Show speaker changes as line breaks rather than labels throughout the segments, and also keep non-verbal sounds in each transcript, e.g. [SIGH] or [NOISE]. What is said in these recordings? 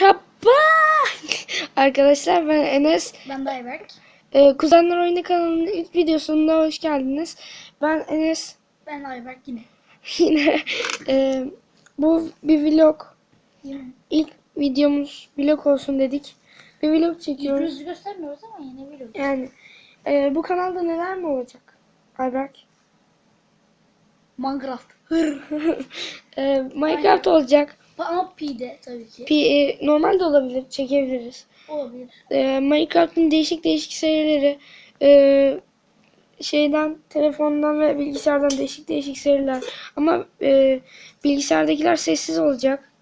Merhaba. Arkadaşlar ben Enes.
Ben de Ayberk.
Ee, Kuzenler Oyunu kanalının ilk videosuna hoş geldiniz. Ben Enes.
Ben Ayberk yine. [LAUGHS]
Yine e, bu bir vlog.
Yine.
İlk videomuz vlog olsun dedik. Bir vlog çekiyoruz.
Yüzümüzü göstermiyoruz ama yine vlog.
Yani e, bu kanalda neler mi olacak? Ayberk.
Minecraft. [LAUGHS]
E, Minecraft olacak.
Ama P'de tabii ki.
P, e, normal de olabilir. Çekebiliriz.
Olabilir.
e, Minecraft'ın değişik değişik serileri e, şeyden telefondan ve bilgisayardan değişik değişik seriler ama e, bilgisayardakiler sessiz olacak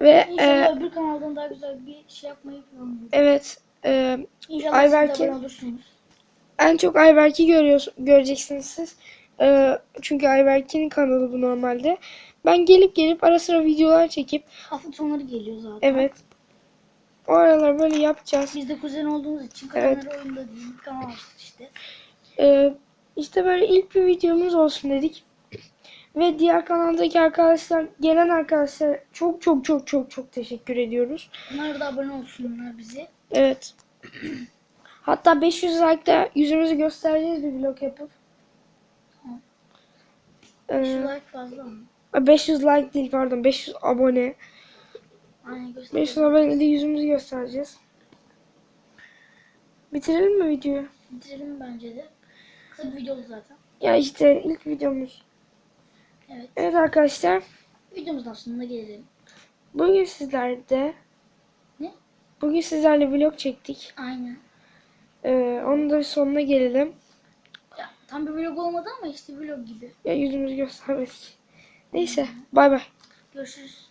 ve
İnşallah
e,
öbür kanaldan daha güzel bir şey yapmayı planlıyoruz.
evet e,
İnşallah
Ayberk'in-
siz de abone olursunuz.
en çok Ayberk'i görüyoruz göreceksiniz siz E, çünkü Ayberk'in kanalı bu normalde ben gelip gelip ara sıra videolar çekip
Hafta sonları geliyor zaten.
evet o aralar böyle yapacağız
Biz de kuzen olduğumuz için
Evet.
kuzenler oyunda değil. Kanal açtık işte.
Ee, işte böyle ilk bir videomuz olsun dedik. Ve diğer kanaldaki arkadaşlar, gelen arkadaşlar çok çok çok çok çok teşekkür ediyoruz.
Bunlar da abone olsunlar bize.
Evet. [CLEARS THROAT] Hatta 500 like'da yüzümüzü göstereceğiz bir vlog yapıp.
Tamam.
Ee,
Şu like fazla mı?
500 like değil pardon 500 abone.
Aynen
500
gösterelim.
abone de yüzümüzü göstereceğiz. Bitirelim mi videoyu?
Bitirelim bence de. Kısa bir video zaten.
Ya işte ilk videomuz.
Evet.
Evet arkadaşlar.
Videomuzdan sonuna gelelim.
Bugün sizlerde
Ne?
Bugün sizlerle vlog çektik.
Aynen.
Ee, onun da sonuna gelelim.
Tam bir vlog olmadı ama işte vlog gibi.
Ya yüzümüzü göstermedik. Neyse bay bay.
Görüşürüz.